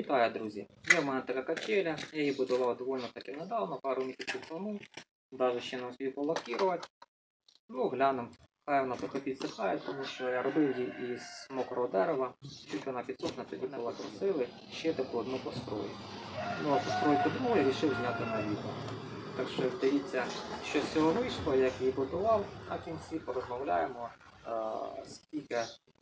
Вітаю, друзі! Є в мене така качеля, я її будував доволі таки недавно, пару місяців тому. Навіть ще не успів полакірувати. Ну, глянемо. Хай вона трохи підсихає, тому що я робив її із мокрого дерева. Чуть вона підсохне, тоді полакросили, ще таку одну построю. Ну, а постройку другу я вирішив зняти на відео. Так що дивіться, що з цього вийшло, як її будував, а в кінці порозмовляємо, е, скільки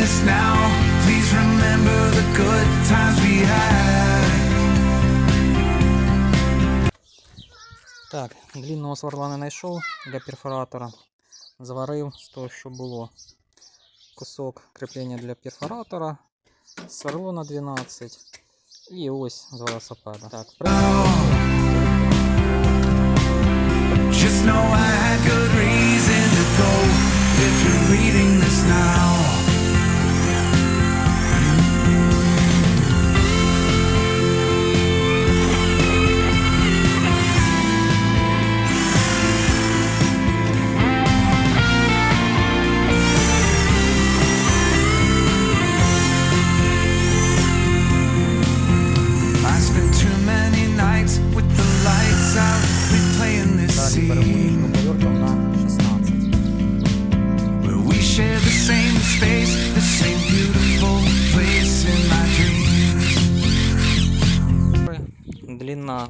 this now, please remember the good times we had. Так, длінного сверла не знайшов для перфоратора. Зварив з того, що було. Кусок кріплення для перфоратора, сверло на 12 і ось з велосипеда. Так, Just know I had good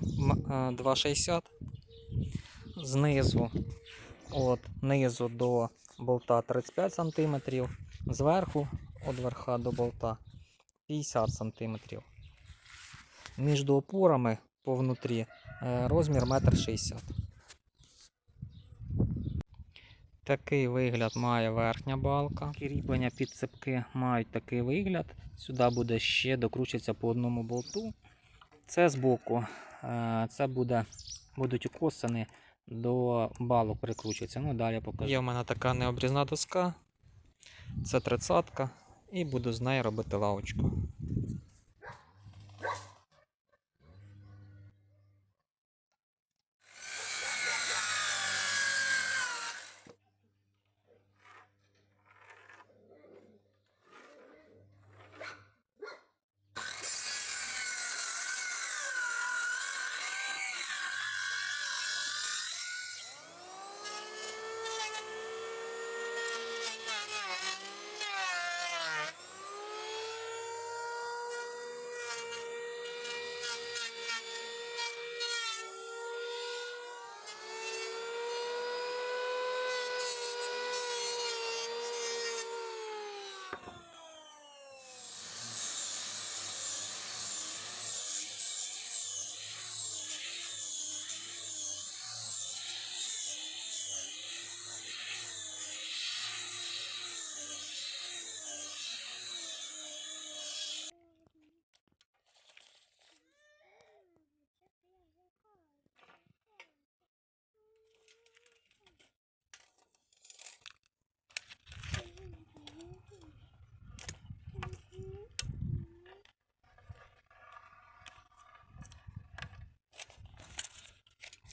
Длина е, 2,60. Знизу от низу до болта 35 см, зверху від верха до болта 50 см. Між опорами по внутрі е, розмір 1,60 м. Такий вигляд має верхня балка. Кріплення під мають такий вигляд. Сюди буде ще докручуватися по одному болту. Це збоку. Е, Це буде, будуть укосини до балу прикручуються. Ну, далі покажу. Є в мене така необрізна доска. Це тридцятка. І буду з нею робити лавочку.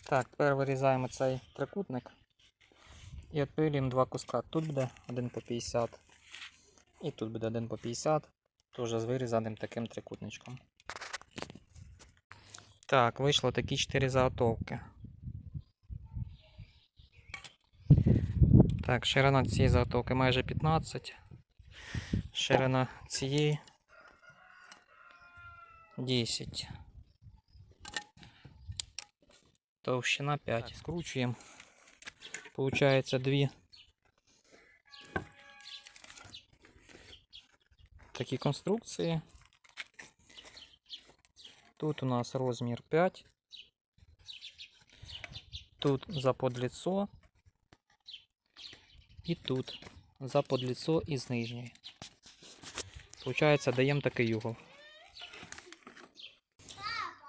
Так, тепер вирізаємо цей трикутник. І відпилюємо два куска. Тут буде один по 50. І тут буде один по 50. Теж з вирізаним таким трикутничком. Так, вийшло такі 4 заготовки. Так, ширина цієї заготовки майже 15. Ширина цієї 10. Товщина 5. Скручуємо. Получається дві такі конструкції. Тут у нас розмір 5. Тут за подліцо. І тут за подліцо і з нижньої. Получається, даємо такий угол.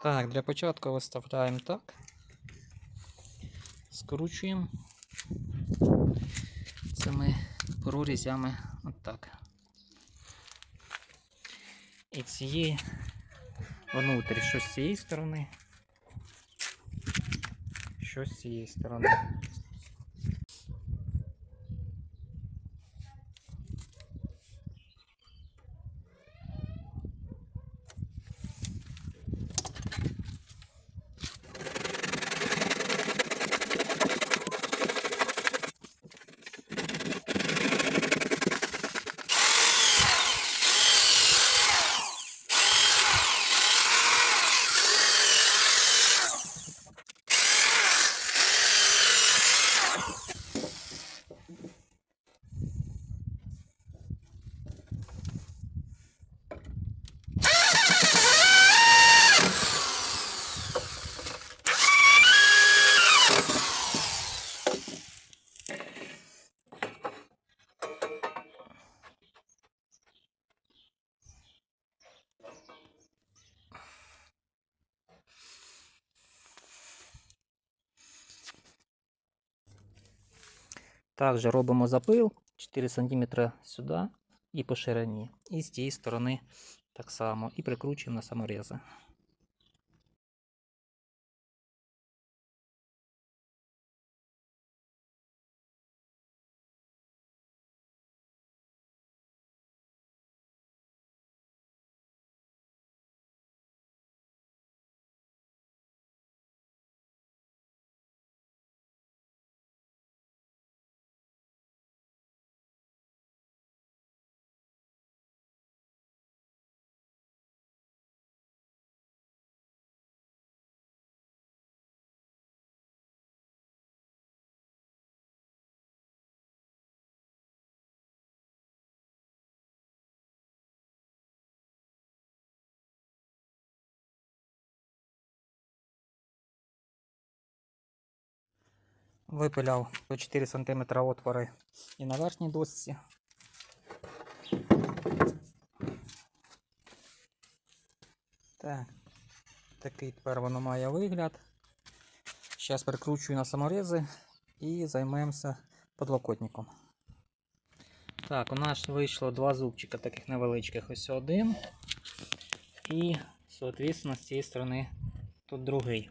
Так, для початку виставляємо так. Скручуємо цими прорізями отак. І цієї внутрі, що з цієї сторони, що з цієї сторони. Також робимо запил 4 см сюди і по ширині. І з тієї сторони так само. І прикручуємо на саморези. Випиляв по 4 см отвори і на верхній досці. Так, такий тепер воно має вигляд. Зараз прикручую на саморези і займемося подлокотником. Так, у нас вийшло два зубчика таких невеличких. Ось один. І, соответственно, з цієї сторони тут другий.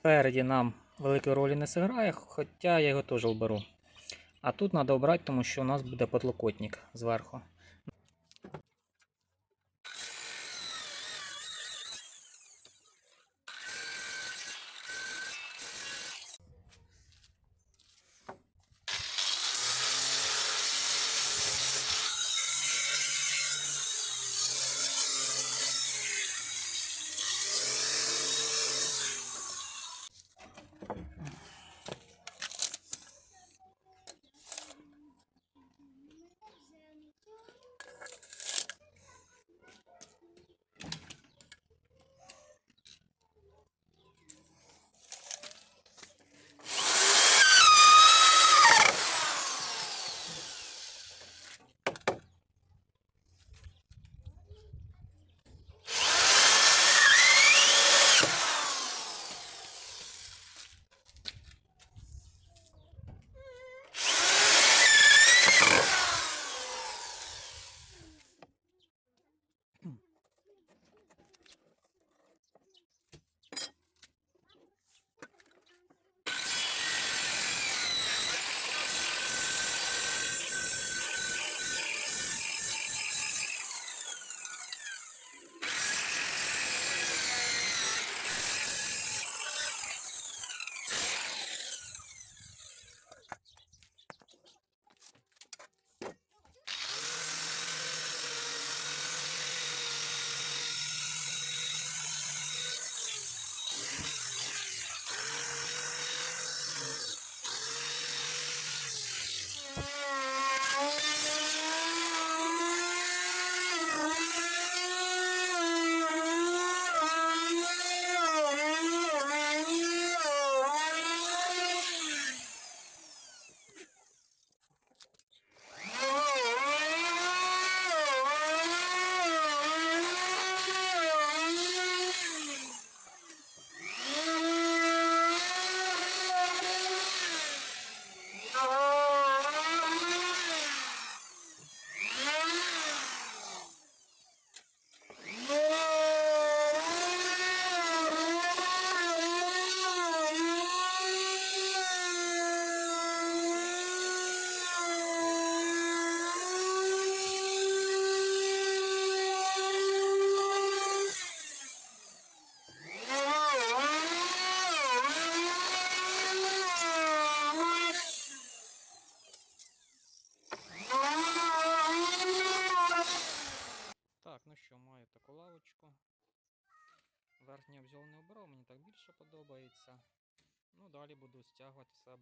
Спереді нам великої ролі не зіграє, хоча я його теж оберу. А тут треба обрати, тому що у нас буде подлокотник зверху.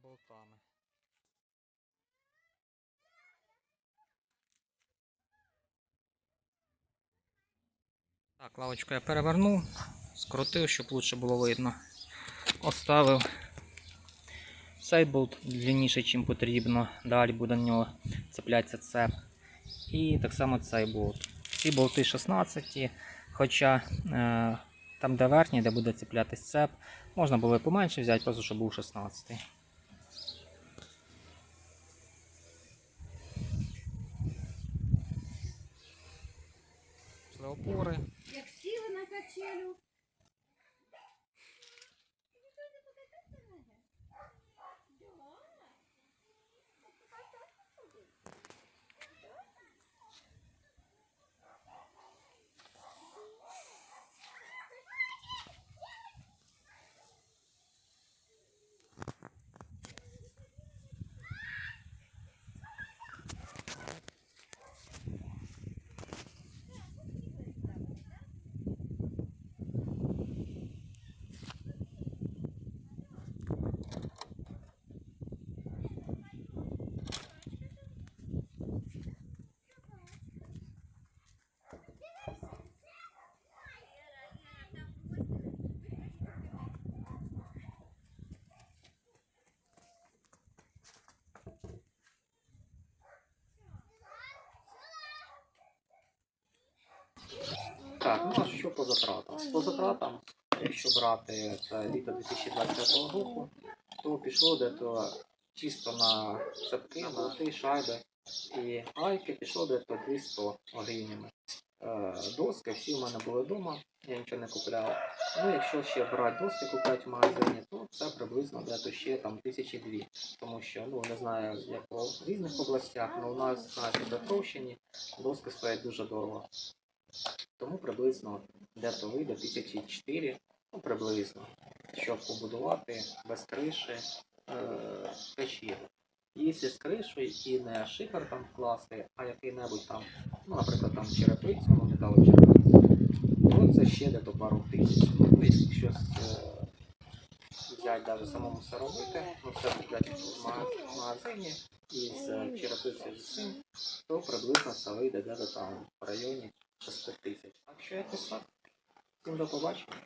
Болтами. Так, лавочку я перевернув, скрутив, щоб лучше було видно. Оставив цей болт длинніший, ніж потрібно. Далі буде на нього цеплятися цеп. І так само цей болт. Ці болти 16, хоча е, там, де верхній, де буде цеплятись цеп, можна було і поменше взяти, просто щоб був 16. Опори. Як сіли на качелю. Так, ну а що по затратам? По затратам, якщо брати це літо 2025 року, то пішло дето чисто на цепки, на ті шайби і гайки пішло дето 200 гривнями. Е, Доски всі в мене були вдома, я нічого не купляв. Ну, якщо ще брати доски купляти в магазині, то це приблизно дето ще там тисячі дві. Тому що ну не знаю, як по різних областях, але у нас на Петровщині доски стоять дуже дорого. Тому приблизно дето вийде тисячі чотири, ну приблизно, щоб побудувати без криші е, печі. Якщо з кришею і не шифер там вкласти, а який-небудь там, ну, наприклад, там черепицю, ну, металу черепицю, то це ще дето пару тисяч. Ну, якщо з, е, взяти навіть самому все робити, ну все купляти в магазині і з е, черепицею з усім, то приблизно це вийде десь там в районі 6 тисяч. Так що якось так. Всім до побачення.